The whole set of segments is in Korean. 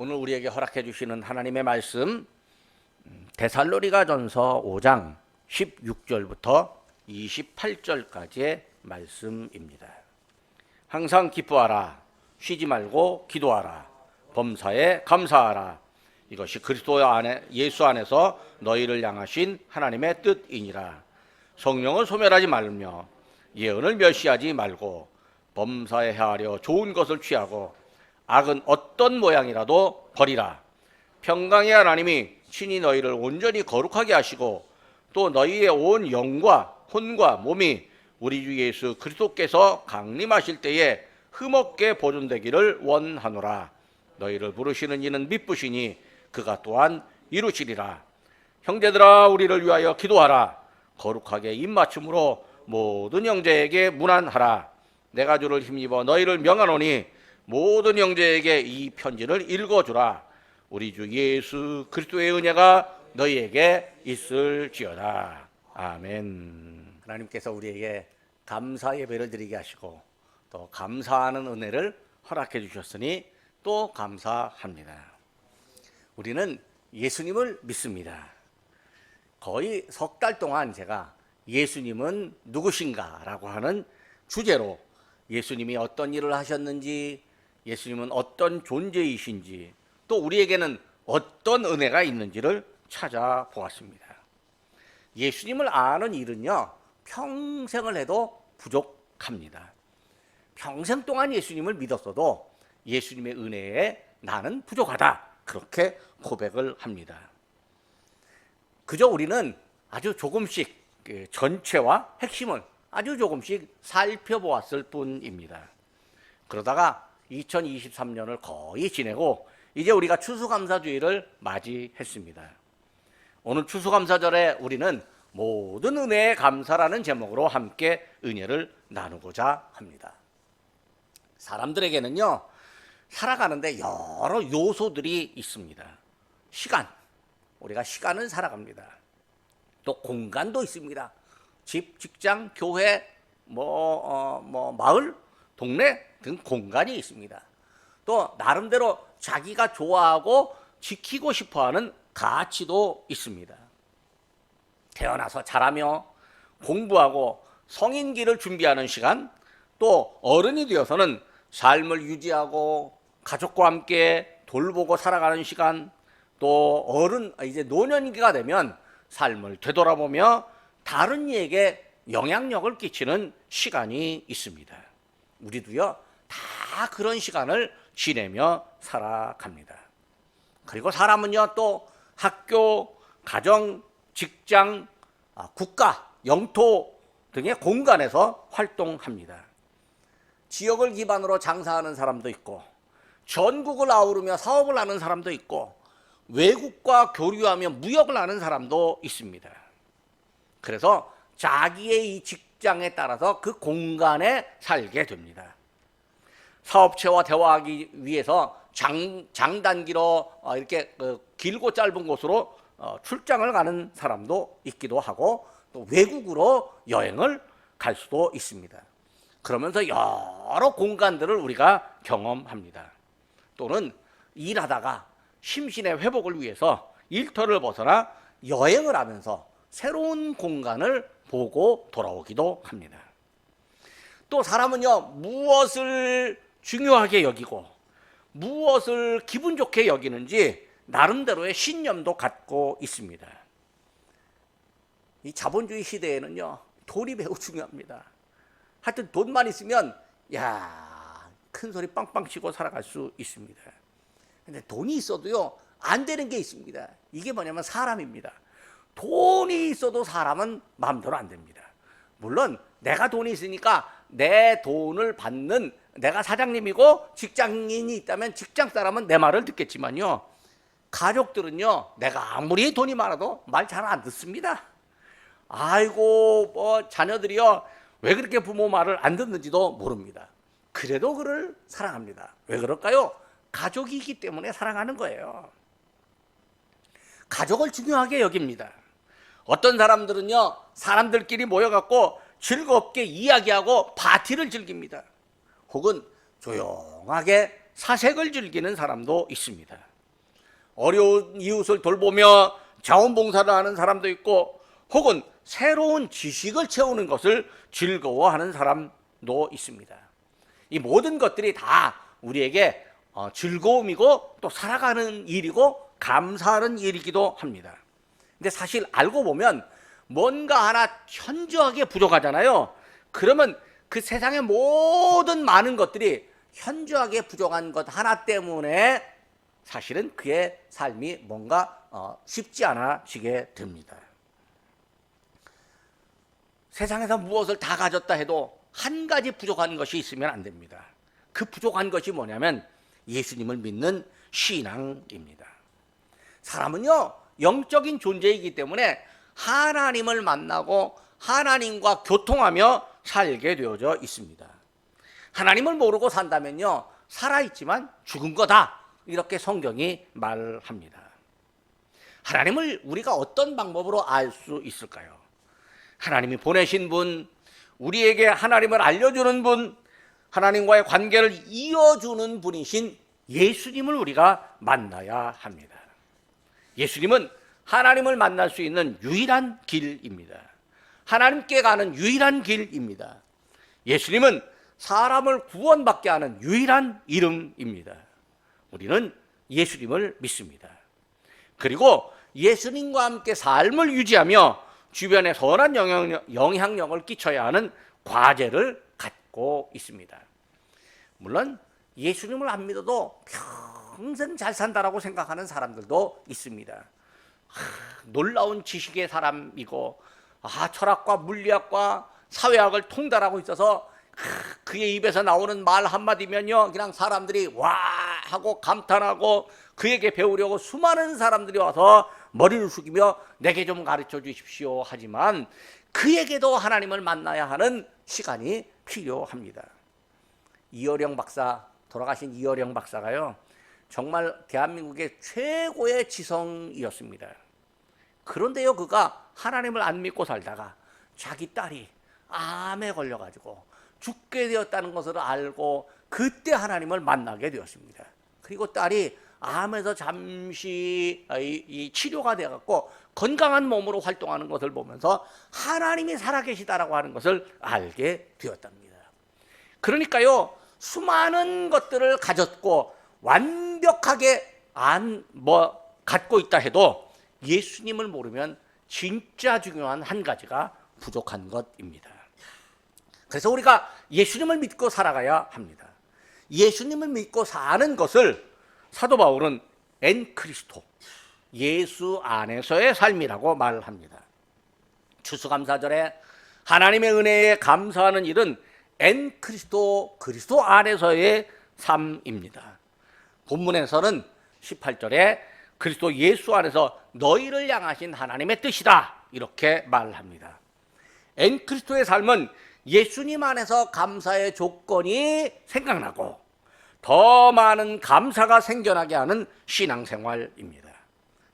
오늘 우리에게 허락해 주시는 하나님의 말씀 음, 데살로니가전서 5장 16절부터 28절까지의 말씀입니다. 항상 기뻐하라 쉬지 말고 기도하라 범사에 감사하라 이것이 그리스도 안에 예수 안에서 너희를 향하신 하나님의 뜻이니라 성령을 소멸하지 말며 예언을 멸시하지 말고 범사에 헤아려 좋은 것을 취하고 악은 어떤 모양이라도 버리라. 평강의 하나님이 친히 너희를 온전히 거룩하게 하시고 또 너희의 온 영과 혼과 몸이 우리 주 예수 그리스도께서 강림하실 때에 흠없게 보존되기를 원하노라. 너희를 부르시는 이는 미쁘시니 그가 또한 이루시리라. 형제들아 우리를 위하여 기도하라. 거룩하게 입맞춤으로 모든 형제에게 문안하라. 내가 주를 힘입어 너희를 명하노니 모든 형제에게 이 편지를 읽어주라. 우리 주 예수 그리스도의 은혜가 너희에게 있을지어다. 아멘. 하나님께서 우리에게 감사 예배를 드리게 하시고 또 감사하는 은혜를 허락해 주셨으니 또 감사합니다. 우리는 예수님을 믿습니다. 거의 석 달 동안 제가 예수님은 누구신가라고 하는 주제로 예수님이 어떤 일을 하셨는지, 예수님은 어떤 존재이신지, 또 우리에게는 어떤 은혜가 있는지를 찾아보았습니다. 예수님을 아는 일은요, 평생을 해도 부족합니다. 평생 동안 예수님을 믿었어도 예수님의 은혜에 나는 부족하다. 그렇게 고백을 합니다. 그저 우리는 아주 조금씩 그 전체와 핵심을 아주 조금씩 살펴보았을 뿐입니다. 그러다가 2023년을 거의 지내고 이제 우리가 추수감사주의를 맞이했습니다. 오늘 추수감사절에 우리는 모든 은혜에 감사라는 제목으로 함께 은혜를 나누고자 합니다. 사람들에게는요, 살아가는데 여러 요소들이 있습니다. 시간, 우리가 시간을 살아갑니다. 또 공간도 있습니다. 집, 직장, 교회, 뭐, 어, 뭐 마을, 동네 등 공간이 있습니다. 또 나름대로 자기가 좋아하고 지키고 싶어하는 가치도 있습니다. 태어나서 자라며 공부하고 성인기를 준비하는 시간, 또 어른이 되어서는 삶을 유지하고 가족과 함께 돌보고 살아가는 시간, 또 어른 이제 노년기가 되면 삶을 되돌아보며 다른 이에게 영향력을 끼치는 시간이 있습니다. 우리도요 다 그런 시간을 지내며 살아갑니다. 그리고 사람은요 또 학교, 가정, 직장, 아, 국가, 영토 등의 공간에서 활동합니다. 지역을 기반으로 장사하는 사람도 있고 전국을 아우르며 사업을 하는 사람도 있고 외국과 교류하며 무역을 하는 사람도 있습니다. 그래서 자기의 이 직장에 따라서 그 공간에 살게 됩니다. 사업체와 대화하기 위해서 장, 장단기로 어, 이렇게 그 길고 짧은 곳으로 어, 출장을 가는 사람도 있기도 하고 또 외국으로 여행을 갈 수도 있습니다. 그러면서 여러 공간들을 우리가 경험합니다. 또는 일하다가 심신의 회복을 위해서 일터를 벗어나 여행을 하면서 새로운 공간을 보고 돌아오기도 합니다. 또 사람은요, 무엇을 중요하게 여기고 무엇을 기분 좋게 여기는지 나름대로의 신념도 갖고 있습니다. 이 자본주의 시대에는요, 돈이 매우 중요합니다. 하여튼 돈만 있으면, 야, 큰 소리 빵빵 치고 살아갈 수 있습니다. 근데 돈이 있어도요, 안 되는 게 있습니다. 이게 뭐냐면 사람입니다. 돈이 있어도 사람은 마음대로 안 됩니다. 물론 내가 돈이 있으니까 내 돈을 받는 내가 사장님이고 직장인이 있다면 직장 사람은 내 말을 듣겠지만요. 가족들은요, 내가 아무리 돈이 많아도 말 잘 안 듣습니다. 아이고, 뭐, 자녀들이요, 왜 그렇게 부모 말을 안 듣는지도 모릅니다. 그래도 그를 사랑합니다. 왜 그럴까요? 가족이기 때문에 사랑하는 거예요. 가족을 중요하게 여깁니다. 어떤 사람들은요, 사람들끼리 모여갖고 즐겁게 이야기하고 파티를 즐깁니다. 혹은 조용하게 사색을 즐기는 사람도 있습니다. 어려운 이웃을 돌보며 자원봉사를 하는 사람도 있고 혹은 새로운 지식을 채우는 것을 즐거워하는 사람도 있습니다. 이 모든 것들이 다 우리에게 어, 즐거움이고 또 살아가는 일이고 감사하는 일이기도 합니다. 근데 사실 알고 보면 뭔가 하나 현저하게 부족하잖아요. 그러면 그 세상의 모든 많은 것들이 현저하게 부족한 것 하나 때문에 사실은 그의 삶이 뭔가 어, 쉽지 않아지게 됩니다. 세상에서 무엇을 다 가졌다 해도 한 가지 부족한 것이 있으면 안 됩니다. 그 부족한 것이 뭐냐면 예수님을 믿는 신앙입니다. 사람은요, 영적인 존재이기 때문에 하나님을 만나고 하나님과 교통하며 살게 되어져 있습니다. 하나님을 모르고 산다면요, 살아있지만 죽은 거다. 이렇게 성경이 말합니다. 하나님을 우리가 어떤 방법으로 알 수 있을까요? 하나님이 보내신 분, 우리에게 하나님을 알려주는 분, 하나님과의 관계를 이어주는 분이신 예수님을 우리가 만나야 합니다. 예수님은 하나님을 만날 수 있는 유일한 길입니다. 하나님께 가는 유일한 길입니다. 예수님은 사람을 구원받게 하는 유일한 이름입니다. 우리는 예수님을 믿습니다. 그리고 예수님과 함께 삶을 유지하며 주변에 선한 영향력, 영향력을 끼쳐야 하는 과제를 갖고 있습니다. 물론 예수님을 안 믿어도 평생 잘 산다라고 생각하는 사람들도 있습니다. 하, 놀라운 지식의 사람이고 아, 철학과 물리학과 사회학을 통달하고 있어서 하, 그의 입에서 나오는 말 한마디면요 그냥 사람들이 와 하고 감탄하고 그에게 배우려고 수많은 사람들이 와서 머리를 숙이며 내게 좀 가르쳐 주십시오 하지만 그에게도 하나님을 만나야 하는 시간이 필요합니다. 이어령 박사 돌아가신 이어령 박사가요 정말 대한민국의 최고의 지성이었습니다. 그런데요 그가 하나님을 안 믿고 살다가 자기 딸이 암에 걸려가지고 죽게 되었다는 것을 알고 그때 하나님을 만나게 되었습니다. 그리고 딸이 암에서 잠시 치료가 되어갖고 건강한 몸으로 활동하는 것을 보면서 하나님이 살아계시다라고 하는 것을 알게 되었답니다. 그러니까요 수많은 것들을 가졌고 완벽하게 안 뭐 갖고 있다 해도 예수님을 모르면 진짜 중요한 한 가지가 부족한 것입니다. 그래서 우리가 예수님을 믿고 살아가야 합니다. 예수님을 믿고 사는 것을 사도 바울은 엔 크리스토 예수 안에서의 삶이라고 말합니다. 추수감사절에 하나님의 은혜에 감사하는 일은 엔 크리스토 그리스도 안에서의 삶입니다. 본문에서는 18절에 그리스도 예수 안에서 너희를 향하신 하나님의 뜻이다 이렇게 말합니다. 엔 그리스도의 삶은 예수님 안에서 감사의 조건이 생각나고 더 많은 감사가 생겨나게 하는 신앙생활입니다.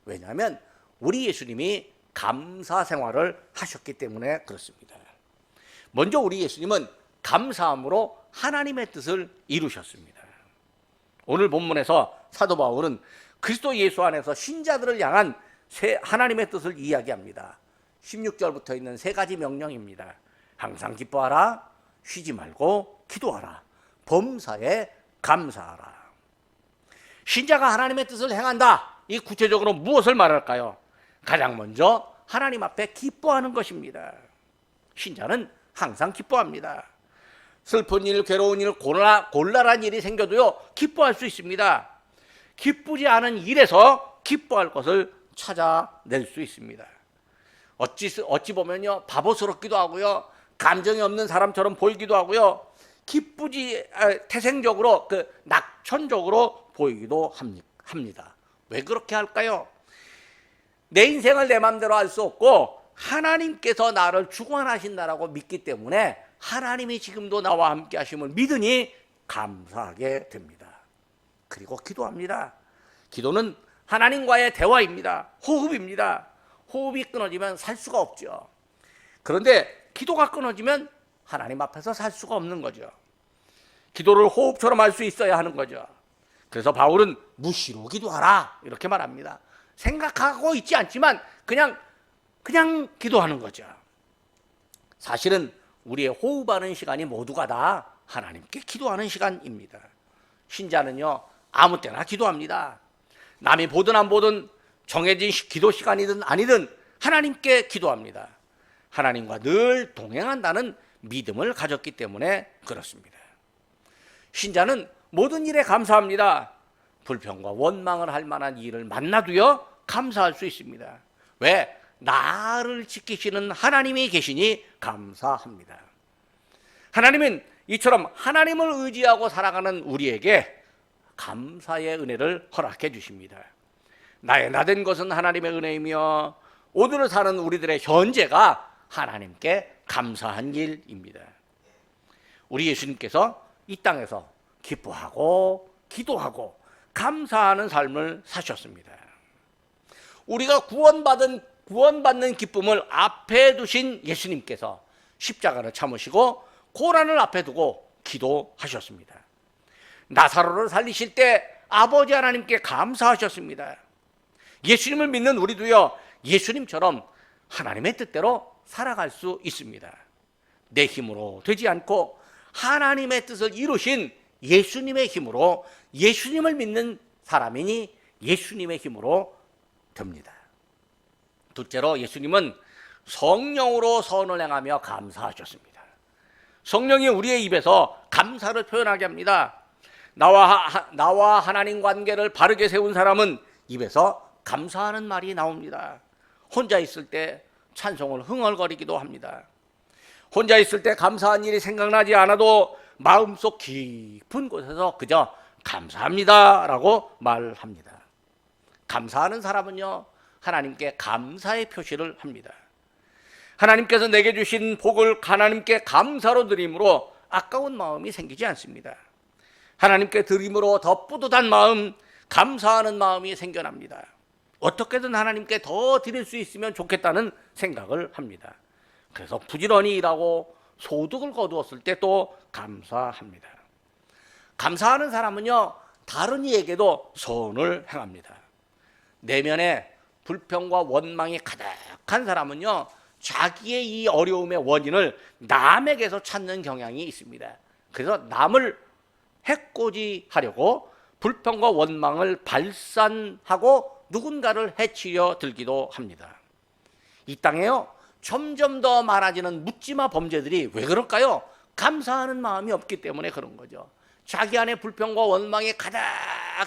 왜냐하면 우리 예수님이 감사 생활을 하셨기 때문에 그렇습니다. 먼저 우리 예수님은 감사함으로 하나님의 뜻을 이루셨습니다. 오늘 본문에서 사도 바울은 그리스도 예수 안에서 신자들을 향한 새 하나님의 뜻을 이야기합니다. 16절부터 있는 세 가지 명령입니다. 항상 기뻐하라, 쉬지 말고 기도하라, 범사에 감사하라. 신자가 하나님의 뜻을 행한다. 이 구체적으로 무엇을 말할까요? 가장 먼저 하나님 앞에 기뻐하는 것입니다. 신자는 항상 기뻐합니다. 슬픈 일, 괴로운 일, 곤라, 곤란한 일이 생겨도요, 기뻐할 수 있습니다. 기쁘지 않은 일에서 기뻐할 것을 찾아낼 수 있습니다. 어찌, 어찌 보면요, 바보스럽기도 하고요, 감정이 없는 사람처럼 보이기도 하고요, 기쁘지, 아, 태생적으로, 그, 낙천적으로 보이기도 합니다. 왜 그렇게 할까요? 내 인생을 내 마음대로 할 수 없고, 하나님께서 나를 주관하신다라고 믿기 때문에 하나님이 지금도 나와 함께 하심을 믿으니 감사하게 됩니다. 그리고 기도합니다. 기도는 하나님과의 대화입니다. 호흡입니다. 호흡이 끊어지면 살 수가 없죠. 그런데 기도가 끊어지면 하나님 앞에서 살 수가 없는 거죠. 기도를 호흡처럼 할 수 있어야 하는 거죠. 그래서 바울은 무시로 기도하라 이렇게 말합니다. 생각하고 있지 않지만 그냥 그냥 기도하는 거죠. 사실은 우리의 호흡하는 시간이 모두가 다 하나님께 기도하는 시간입니다. 신자는요 아무 때나 기도합니다. 남이 보든 안 보든 정해진 시- 기도 시간이든 아니든 하나님께 기도합니다. 하나님과 늘 동행한다는 믿음을 가졌기 때문에 그렇습니다. 신자는 모든 일에 감사합니다. 불평과 원망을 할 만한 일을 만나도요 감사할 수 있습니다. 왜? 나를 지키시는 하나님이 계시니 감사합니다. 하나님은 이처럼 하나님을 의지하고 살아가는 우리에게 감사의 은혜를 허락해 주십니다. 나의 나된 것은 하나님의 은혜이며 오늘을 사는 우리들의 현재가 하나님께 감사한 일입니다. 우리 예수님께서 이 땅에서 기뻐하고 기도하고 감사하는 삶을 사셨습니다. 우리가 구원받은 구원받는 기쁨을 앞에 두신 예수님께서 십자가를 참으시고 고난을 앞에 두고 기도하셨습니다. 나사로를 살리실 때 아버지 하나님께 감사하셨습니다. 예수님을 믿는 우리도요, 예수님처럼 하나님의 뜻대로 살아갈 수 있습니다. 내 힘으로 되지 않고 하나님의 뜻을 이루신 예수님의 힘으로 예수님을 믿는 사람이니 예수님의 힘으로 됩니다. 둘째로 예수님은 성령으로 선을 행하며 감사하셨습니다. 성령이 우리의 입에서 감사를 표현하게 합니다. 나와, 하, 나와 하나님 관계를 바르게 세운 사람은 입에서 감사하는 말이 나옵니다. 혼자 있을 때 찬송을 흥얼거리기도 합니다. 혼자 있을 때 감사한 일이 생각나지 않아도 마음속 깊은 곳에서 그저 감사합니다 라고 말합니다. 감사하는 사람은요, 하나님께 감사의 표시를 합니다. 하나님께서 내게 주신 복을 하나님께 감사로 드림으로 아까운 마음이 생기지 않습니다. 하나님께 드림으로 더 뿌듯한 마음, 감사하는 마음이 생겨납니다. 어떻게든 하나님께 더 드릴 수 있으면 좋겠다는 생각을 합니다. 그래서 부지런히 일하고 소득을 거두었을 때 또 감사합니다. 감사하는 사람은요, 다른 이에게도 선을 행합니다. 내면에 불평과 원망이 가득한 사람은요, 자기의 이 어려움의 원인을 남에게서 찾는 경향이 있습니다. 그래서 남을 해코지하려고 불평과 원망을 발산하고 누군가를 해치려 들기도 합니다. 이 땅에요, 점점 더 많아지는 묻지마 범죄들이 왜 그럴까요? 감사하는 마음이 없기 때문에 그런 거죠. 자기 안에 불평과 원망이 가득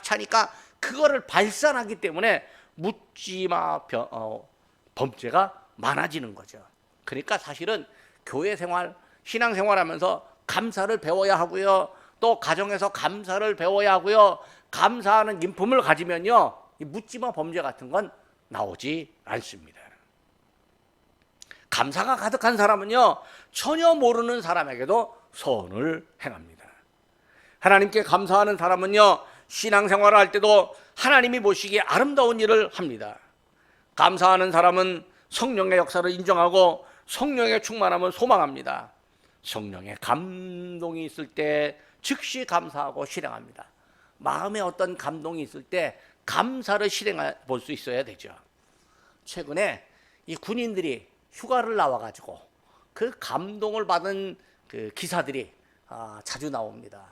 차니까 그거를 발산하기 때문에 묻지마 병- 어, 범죄가 많아지는 거죠. 그러니까 사실은 교회 생활, 신앙 생활하면서 감사를 배워야 하고요. 또 가정에서 감사를 배워야 하고요. 감사하는 인품을 가지면요. 이 묻지마 범죄 같은 건 나오지 않습니다. 감사가 가득한 사람은요, 전혀 모르는 사람에게도 선을 행합니다. 하나님께 감사하는 사람은요, 신앙생활을 할 때도 하나님이 보시기에 아름다운 일을 합니다. 감사하는 사람은 성령의 역사를 인정하고 성령의 충만함을 소망합니다. 성령의 감동이 있을 때 즉시 감사하고 실행합니다. 마음에 어떤 감동이 있을 때 감사를 실행해 볼 수 있어야 되죠. 최근에 이 군인들이 휴가를 나와 가지고 그 감동을 받은 그 기사들이 아, 자주 나옵니다.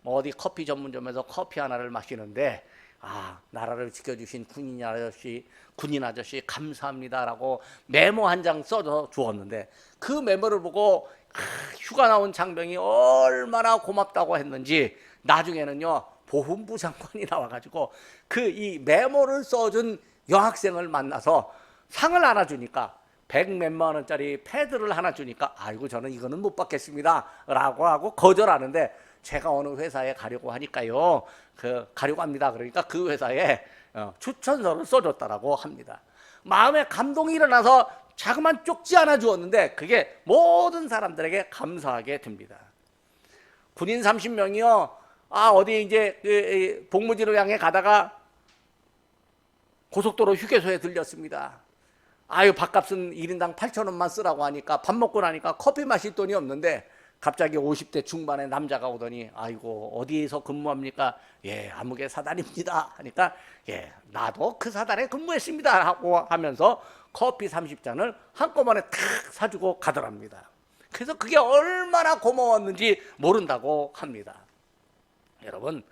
뭐 어디 커피 전문점에서 커피 하나를 마시는데 아 나라를 지켜주신 군인 아저씨 군인 아저씨 감사합니다라고 메모 한 장 써서 주었는데 그 메모를 보고 아, 휴가 나온 장병이 얼마나 고맙다고 했는지 나중에는요 보훈부 장관이 나와가지고 그 이 메모를 써준 여학생을 만나서 상을 하나 주니까 백 몇만 원짜리 패드를 하나 주니까 아이고 저는 이거는 못 받겠습니다라고 하고 거절하는데 제가 어느 회사에 가려고 하니까요. 그 가려고 합니다. 그러니까 그 회사에 어, 추천서를 써줬다라고 합니다. 마음에 감동이 일어나서 자그만 쪽지 하나 주었는데 그게 모든 사람들에게 감사하게 됩니다. 군인 30명이요. 아 어디 이제 그, 이, 복무지로 향해 가다가 고속도로 휴게소에 들렸습니다. 아유 밥값은 1인당 8천 원만 쓰라고 하니까 밥 먹고 나니까 커피 마실 돈이 없는데 갑자기 50대 중반의 남자가 오더니 아이고 어디에서 근무합니까? 예 암흑의 사단입니다 하니까 예 나도 그 사단에 근무했습니다 하고 하면서 커피 30잔을 한꺼번에 탁 사주고 가더랍니다. 그래서 그게 얼마나 고마웠는지 모른다고 합니다. 여러분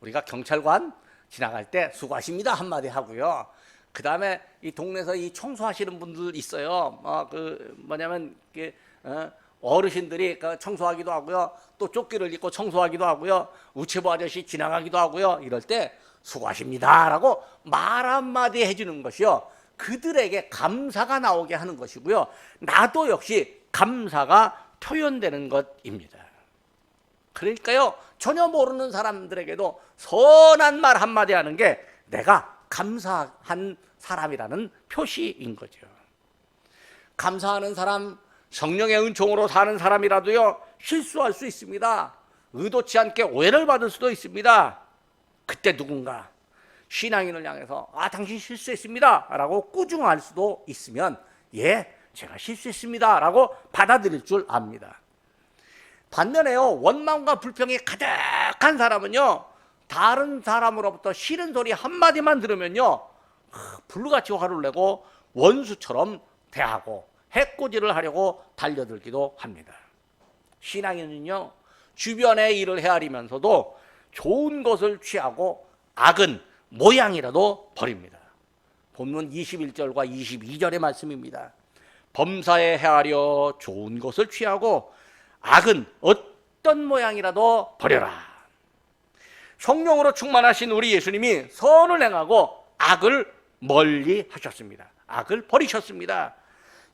우리가 경찰관 지나갈 때 수고하십니다 한마디 하고요. 그 다음에 이 동네에서 이 청소하시는 분들 있어요. 어 그 뭐냐면 이게 어, 어르신들이 그 청소하기도 하고요. 또 조끼를 입고 청소하기도 하고요. 우체부 아저씨 지나가기도 하고요. 이럴 때 수고하십니다라고 말 한마디 해주는 것이요. 그들에게 감사가 나오게 하는 것이고요. 나도 역시 감사가 표현되는 것입니다. 그러니까요, 전혀 모르는 사람들에게도 선한 말 한마디 하는 게 내가 감사한 사람이라는 표시인 거죠. 감사하는 사람, 성령의 은총으로 사는 사람이라도요, 실수할 수 있습니다. 의도치 않게 오해를 받을 수도 있습니다. 그때 누군가 신앙인을 향해서 아, 당신 실수했습니다. 라고 꾸중할 수도 있으면 예, 제가 실수했습니다. 라고 받아들일 줄 압니다. 반면에요, 원망과 불평이 가득한 사람은요, 다른 사람으로부터 싫은 소리 한마디만 들으면요, 아, 불같이 화를 내고 원수처럼 대하고 해코지를 하려고 달려들기도 합니다. 신앙인은요, 주변의 일을 헤아리면서도 좋은 것을 취하고 악은 모양이라도 버립니다. 본문 21절과 22절의 말씀입니다. 범사에 헤아려 좋은 것을 취하고 악은 어떤 모양이라도 버려라. 성령으로 충만하신 우리 예수님이 선을 행하고 악을 멀리 하셨습니다. 악을 버리셨습니다.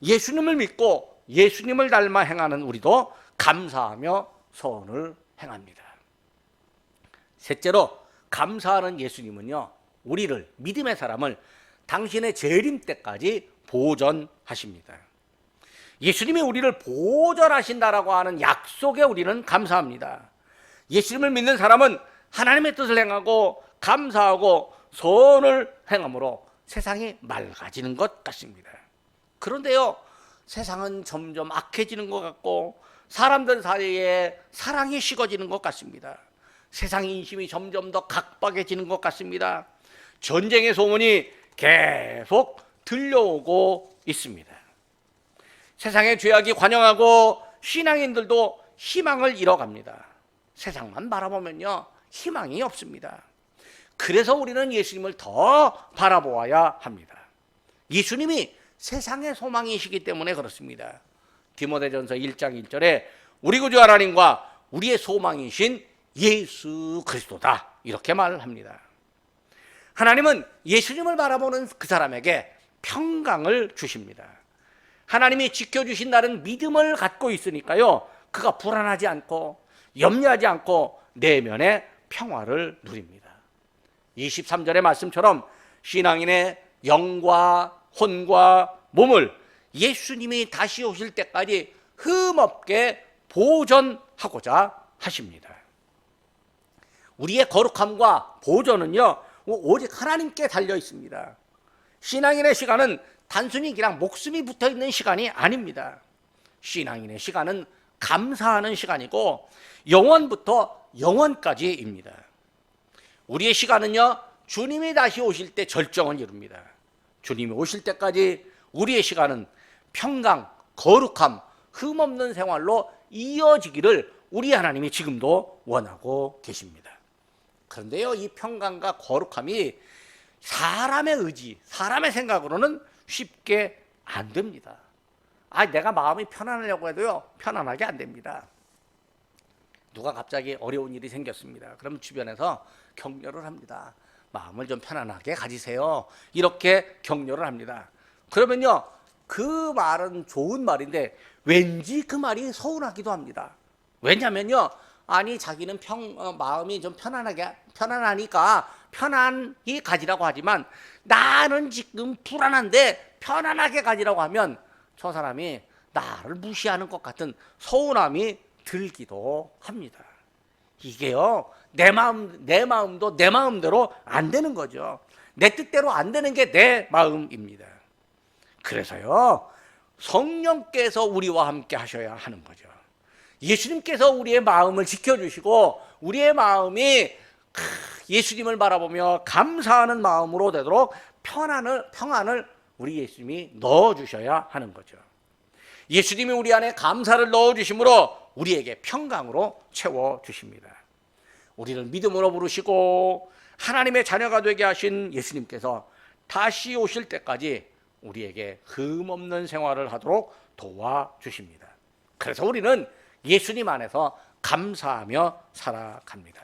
예수님을 믿고 예수님을 닮아 행하는 우리도 감사하며 선을 행합니다. 셋째로 감사하는 예수님은요, 우리를 믿음의 사람을 당신의 재림 때까지 보존하십니다. 예수님이 우리를 보존하신다라고 하는 약속에 우리는 감사합니다. 예수님을 믿는 사람은 하나님의 뜻을 행하고 감사하고 선을 행함으로 세상이 맑아지는 것 같습니다. 그런데요, 세상은 점점 악해지는 것 같고 사람들 사이에 사랑이 식어지는 것 같습니다. 세상 인심이 점점 더 각박해지는 것 같습니다. 전쟁의 소문이 계속 들려오고 있습니다. 세상의 죄악이 관영하고 신앙인들도 희망을 잃어갑니다. 세상만 바라보면요, 희망이 없습니다. 그래서 우리는 예수님을 더 바라보아야 합니다. 예수님이 세상의 소망이시기 때문에 그렇습니다. 디모데전서 1장 1절에 우리 구주 하나님과 우리의 소망이신 예수 그리스도다. 이렇게 말을 합니다. 하나님은 예수님을 바라보는 그 사람에게 평강을 주십니다. 하나님이 지켜주신다는 믿음을 갖고 있으니까요. 그가 불안하지 않고 염려하지 않고 내면의 평화를 누립니다. 23절의 말씀처럼 신앙인의 영과 혼과 몸을 예수님이 다시 오실 때까지 흠없게 보존하고자 하십니다. 우리의 거룩함과 보존은요, 오직 하나님께 달려 있습니다. 신앙인의 시간은 단순히 그냥 목숨이 붙어 있는 시간이 아닙니다. 신앙인의 시간은 감사하는 시간이고 영원부터 영원까지입니다. 우리의 시간은요, 주님이 다시 오실 때 절정을 이룹니다. 주님이 오실 때까지 우리의 시간은 평강, 거룩함, 흠없는 생활로 이어지기를 우리 하나님이 지금도 원하고 계십니다. 그런데요, 이 평강과 거룩함이 사람의 의지, 사람의 생각으로는 쉽게 안 됩니다. 아, 내가 마음이 편안하려고 해도요, 편안하게 안 됩니다. 누가 갑자기 어려운 일이 생겼습니다. 그럼 주변에서 격려를 합니다. 마음을 좀 편안하게 가지세요. 이렇게 격려를 합니다. 그러면요, 그 말은 좋은 말인데 왠지 그 말이 서운하기도 합니다. 왜냐면요, 아니 자기는 평 어, 마음이 좀 편안하게 편안하니까 편안히 가지라고 하지만 나는 지금 불안한데 편안하게 가지라고 하면 저 사람이 나를 무시하는 것 같은 서운함이 들기도 합니다. 이게요 내 마음 내 마음도 내 마음대로 안 되는 거죠. 내 뜻대로 안 되는 게 내 마음입니다. 그래서요 성령께서 우리와 함께 하셔야 하는 거죠. 예수님께서 우리의 마음을 지켜주시고 우리의 마음이 크, 예수님을 바라보며 감사하는 마음으로 되도록 편안을 평안을 우리 예수님이 넣어 주셔야 하는 거죠. 예수님이 우리 안에 감사를 넣어 주심으로 우리에게 평강으로 채워 주십니다. 우리를 믿음으로 부르시고 하나님의 자녀가 되게 하신 예수님께서 다시 오실 때까지 우리에게 흠 없는 생활을 하도록 도와주십니다. 그래서 우리는 예수님 안에서 감사하며 살아갑니다.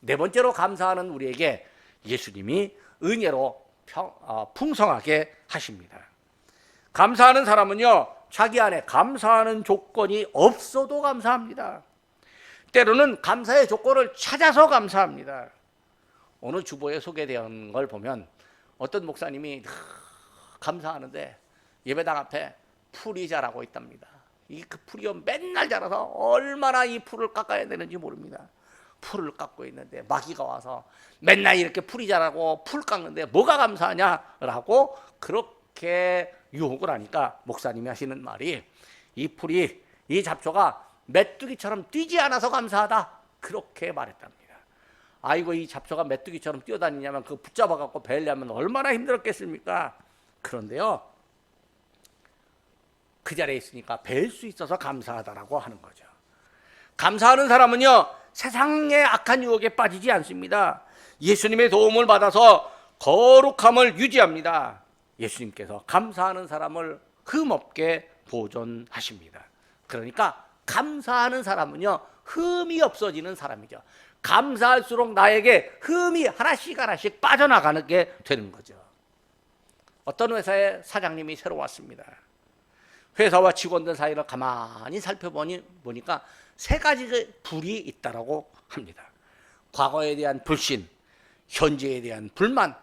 네 번째로 감사하는 우리에게 예수님이 은혜로 평, 어, 풍성하게 하십니다. 감사하는 사람은요, 자기 안에 감사하는 조건이 없어도 감사합니다. 때로는 감사의 조건을 찾아서 감사합니다. 오늘 주보에 소개되는 걸 보면 어떤 목사님이 감사하는데 예배당 앞에 풀이 자라고 있답니다. 이 그 풀이 맨날 자라서 얼마나 이 풀을 깎아야 되는지 모릅니다. 풀을 깎고 있는데 마귀가 와서 맨날 이렇게 풀이 자라고 풀 깎는데 뭐가 감사하냐라고 그렇게 유혹을 하니까 목사님이 하시는 말이 이 풀이 이 잡초가 메뚜기처럼 뛰지 않아서 감사하다 그렇게 말했답니다. 아이고 이 잡초가 메뚜기처럼 뛰어다니냐면 그 붙잡아 갖고 베려면 얼마나 힘들었겠습니까? 그런데요. 그 자리에 있으니까 뵐 수 있어서 감사하다라고 하는 거죠. 감사하는 사람은요. 세상의 악한 유혹에 빠지지 않습니다. 예수님의 도움을 받아서 거룩함을 유지합니다. 예수님께서 감사하는 사람을 흠없게 보존하십니다. 그러니까 감사하는 사람은요. 흠이 없어지는 사람이죠. 감사할수록 나에게 흠이 하나씩 하나씩 빠져나가는 게 되는 거죠. 어떤 회사의 사장님이 새로 왔습니다. 회사와 직원들 사이를 가만히 살펴보니 보니까 세 가지의 불이 있다라고 합니다. 과거에 대한 불신, 현재에 대한 불만,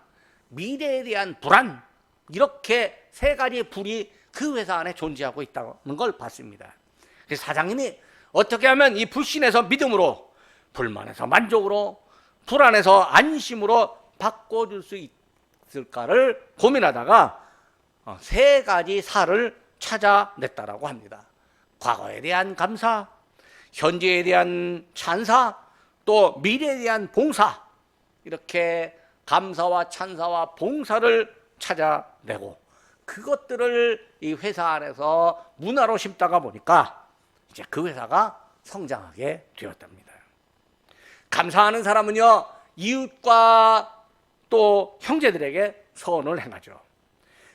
미래에 대한 불안 이렇게 세 가지의 불이 그 회사 안에 존재하고 있다는 걸 봤습니다. 사장님이 어떻게 하면 이 불신에서 믿음으로, 불만에서 만족으로, 불안에서 안심으로 바꿔줄 수 있을까를 고민하다가 어, 세 가지 살을 찾아냈다라고 합니다. 과거에 대한 감사, 현재에 대한 찬사, 또 미래에 대한 봉사 이렇게 감사와 찬사와 봉사를 찾아내고 그것들을 이 회사 안에서 문화로 심다가 보니까 이제 그 회사가 성장하게 되었답니다. 감사하는 사람은요 이웃과 또 형제들에게 선을 행하죠.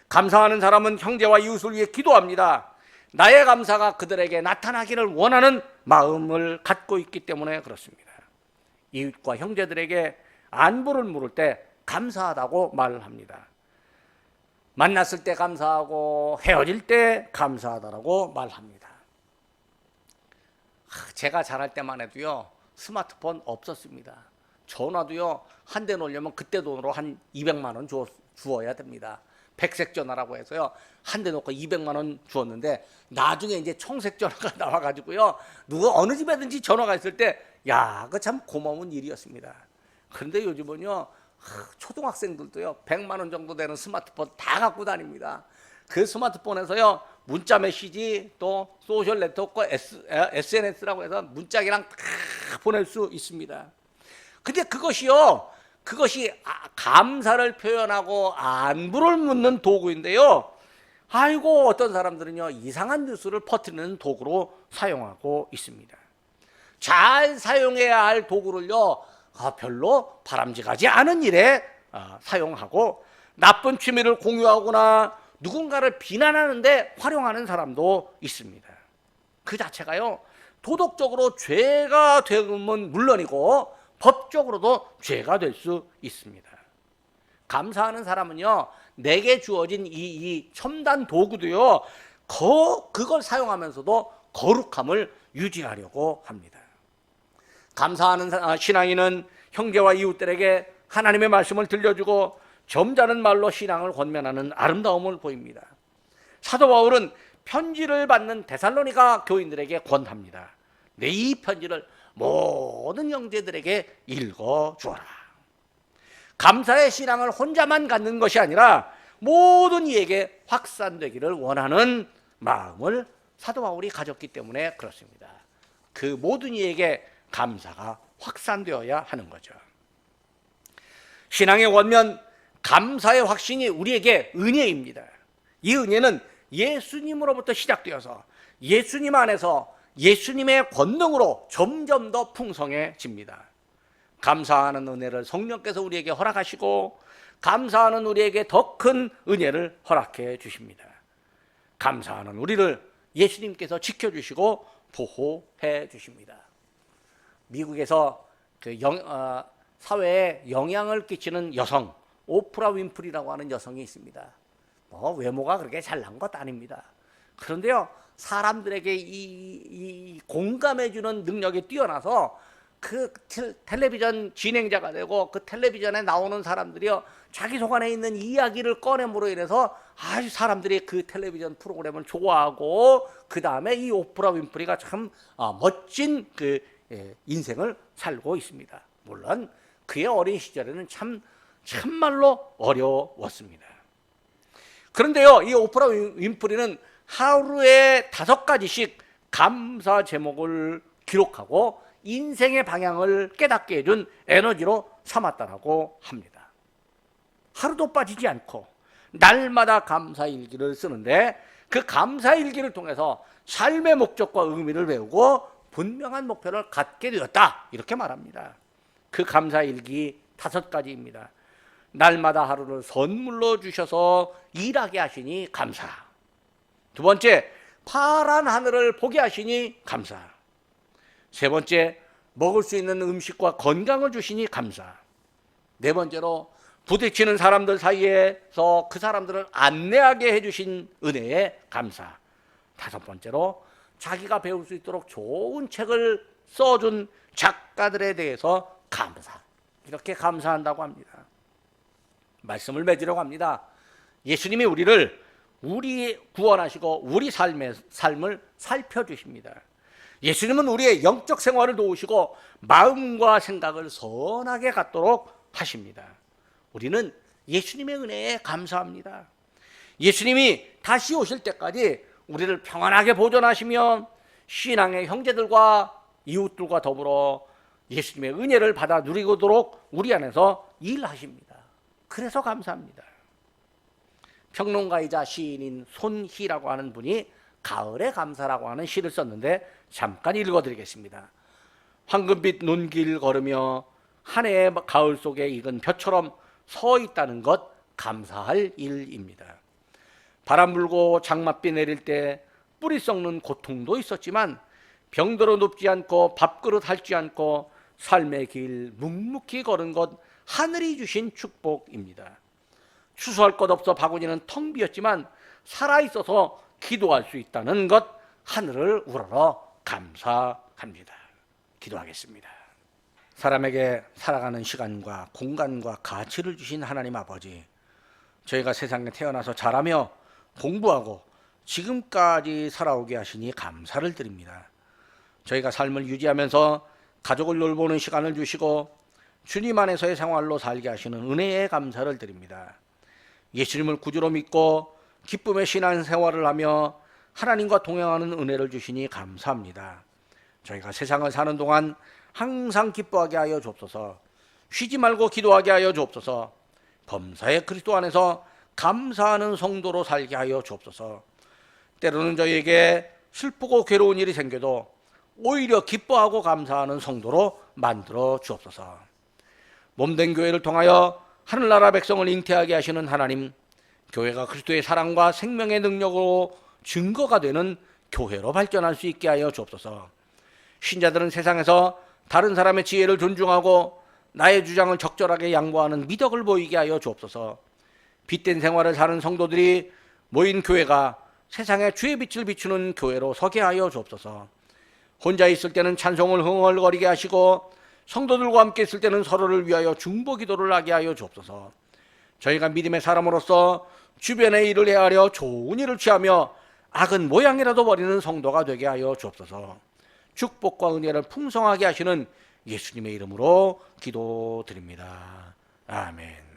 감사하는 사람은 형제와 이웃을 위해 기도합니다. 나의 감사가 그들에게 나타나기를 원하는 마음을 갖고 있기 때문에 그렇습니다. 이웃과 형제들에게 안부를 물을 때 감사하다고 말을 합니다. 만났을 때 감사하고 헤어질 때 감사하다라고 말합니다. 제가 자랄 때만 해도요 스마트폰 없었습니다. 전화도요 한 대 놓으려면 그때 돈으로 한 200만 원 주어, 주어야 됩니다. 백색 전화라고 해서요 한 대 놓고 200만 원 주었는데 나중에 이제 청색 전화가 나와가지고요 누가 어느 집에든지 전화가 있을 때야 그 참 고마운 일이었습니다. 그런데 요즘은요 초등학생들도요 100만 원 정도 되는 스마트폰 다 갖고 다닙니다. 그 스마트폰에서요 문자 메시지 또 소셜 네트워크 SNS라고 해서 문자기랑 다 보낼 수 있습니다. 근데 그것이요 그것이 아, 감사를 표현하고 안부를 묻는 도구인데요. 아이고 어떤 사람들은요 이상한 뉴스를 퍼뜨리는 도구로 사용하고 있습니다. 잘 사용해야 할 도구를요 아, 별로 바람직하지 않은 일에 아, 사용하고 나쁜 취미를 공유하거나 누군가를 비난하는데 활용하는 사람도 있습니다. 그 자체가요 도덕적으로 죄가 되면 물론이고 법적으로도 죄가 될 수 있습니다. 감사하는 사람은요, 내게 주어진 이, 이 첨단 도구도요, 거, 그걸 사용하면서도 거룩함을 유지하려고 합니다. 감사하는 아, 신앙인은 형제와 이웃들에게 하나님의 말씀을 들려주고 점잖은 말로 신앙을 권면하는 아름다움을 보입니다. 사도 바울은 편지를 받는 데살로니가 교인들에게 권합니다. 내 이 편지를 모든 형제들에게 읽어 주어라. 감사의 신앙을 혼자만 갖는 것이 아니라 모든 이에게 확산되기를 원하는 마음을 사도 바울이 가졌기 때문에 그렇습니다. 그 모든 이에게 감사가 확산되어야 하는 거죠. 신앙의 원면 감사의 확신이 우리에게 은혜입니다. 이 은혜는 예수님으로부터 시작되어서 예수님 안에서 예수님의 권능으로 점점 더 풍성해집니다. 감사하는 은혜를 성령께서 우리에게 허락하시고 감사하는 우리에게 더 큰 은혜를 허락해 주십니다. 감사하는 우리를 예수님께서 지켜주시고 보호해 주십니다. 미국에서 그 영, 어, 사회에 영향을 끼치는 여성 오프라 윈프리라고 하는 여성이 있습니다. 뭐 외모가 그렇게 잘난 것 아닙니다. 그런데요 사람들에게 이, 이 공감해주는 능력이 뛰어나서 그 텔- 텔레비전 진행자가 되고 그 텔레비전에 나오는 사람들이요 자기 속 안에 있는 이야기를 꺼냄으로 인해서 아주 사람들이 그 텔레비전 프로그램을 좋아하고 그 다음에 이 오프라 윈프리가 참 아, 멋진 그 예, 인생을 살고 있습니다. 물론 그의 어린 시절에는 참 참말로 어려웠습니다. 그런데요, 이 오프라 윈- 윈프리는 하루에 다섯 가지씩 감사 제목을 기록하고 인생의 방향을 깨닫게 해준 에너지로 삼았다라고 합니다. 하루도 빠지지 않고 날마다 감사 일기를 쓰는데 그 감사 일기를 통해서 삶의 목적과 의미를 배우고 분명한 목표를 갖게 되었다. 이렇게 말합니다. 그 감사 일기 다섯 가지입니다. 날마다 하루를 선물로 주셔서 일하게 하시니 감사. 두 번째, 파란 하늘을 보게 하시니 감사. 세 번째, 먹을 수 있는 음식과 건강을 주시니 감사. 네 번째로, 부딪히는 사람들 사이에서 그 사람들을 안내하게 해주신 은혜에 감사. 다섯 번째로, 자기가 배울 수 있도록 좋은 책을 써준 작가들에 대해서 감사. 이렇게 감사한다고 합니다. 말씀을 맺으려고 합니다. 예수님이 우리를 우리 구원하시고 우리 삶의 삶을 살펴주십니다. 예수님은 우리의 영적 생활을 도우시고 마음과 생각을 선하게 갖도록 하십니다. 우리는 예수님의 은혜에 감사합니다. 예수님이 다시 오실 때까지 우리를 평안하게 보존하시며 신앙의 형제들과 이웃들과 더불어 예수님의 은혜를 받아 누리도록 우리 안에서 일하십니다. 그래서 감사합니다. 평론가이자 시인인 손희라고 하는 분이 가을의 감사라고 하는 시를 썼는데 잠깐 읽어드리겠습니다. 황금빛 눈길 걸으며 한 해의 가을 속에 익은 벼처럼 서 있다는 것 감사할 일입니다. 바람 불고 장맛비 내릴 때 뿌리 썩는 고통도 있었지만 병들어 눕지 않고 밥그릇 핥지 않고 삶의 길 묵묵히 걸은 것 하늘이 주신 축복입니다. 추수할 것 없어 바구니는 텅 비었지만 살아 있어서 기도할 수 있다는 것 하늘을 우러러 감사합니다. 기도하겠습니다. 사람에게 살아가는 시간과 공간과 가치를 주신 하나님 아버지, 저희가 세상에 태어나서 자라며 공부하고 지금까지 살아오게 하시니 감사를 드립니다. 저희가 삶을 유지하면서 가족을 돌보는 시간을 주시고 주님 안에서의 생활로 살게 하시는 은혜에 감사를 드립니다. 예수님을 구주로 믿고 기쁨의 신앙 생활을 하며 하나님과 동행하는 은혜를 주시니 감사합니다. 저희가 세상을 사는 동안 항상 기뻐하게 하여 주옵소서. 쉬지 말고 기도하게 하여 주옵소서. 범사의 그리스도 안에서 감사하는 성도로 살게 하여 주옵소서. 때로는 저희에게 슬프고 괴로운 일이 생겨도 오히려 기뻐하고 감사하는 성도로 만들어 주옵소서. 몸된 교회를 통하여 하늘나라 백성을 잉태하게 하시는 하나님, 교회가 그리스도의 사랑과 생명의 능력으로 증거가 되는 교회로 발전할 수 있게 하여 주옵소서. 신자들은 세상에서 다른 사람의 지혜를 존중하고 나의 주장을 적절하게 양보하는 미덕을 보이게 하여 주옵소서. 빛된 생활을 사는 성도들이 모인 교회가 세상에 주의 빛을 비추는 교회로 서게 하여 주옵소서. 혼자 있을 때는 찬송을 흥얼거리게 하시고 성도들과 함께 있을 때는 서로를 위하여 중보 기도를 하게 하여 주옵소서. 저희가 믿음의 사람으로서 주변의 일을 헤아려 좋은 일을 취하며 악은 모양이라도 버리는 성도가 되게 하여 주옵소서. 축복과 은혜를 풍성하게 하시는 예수님의 이름으로 기도드립니다. 아멘.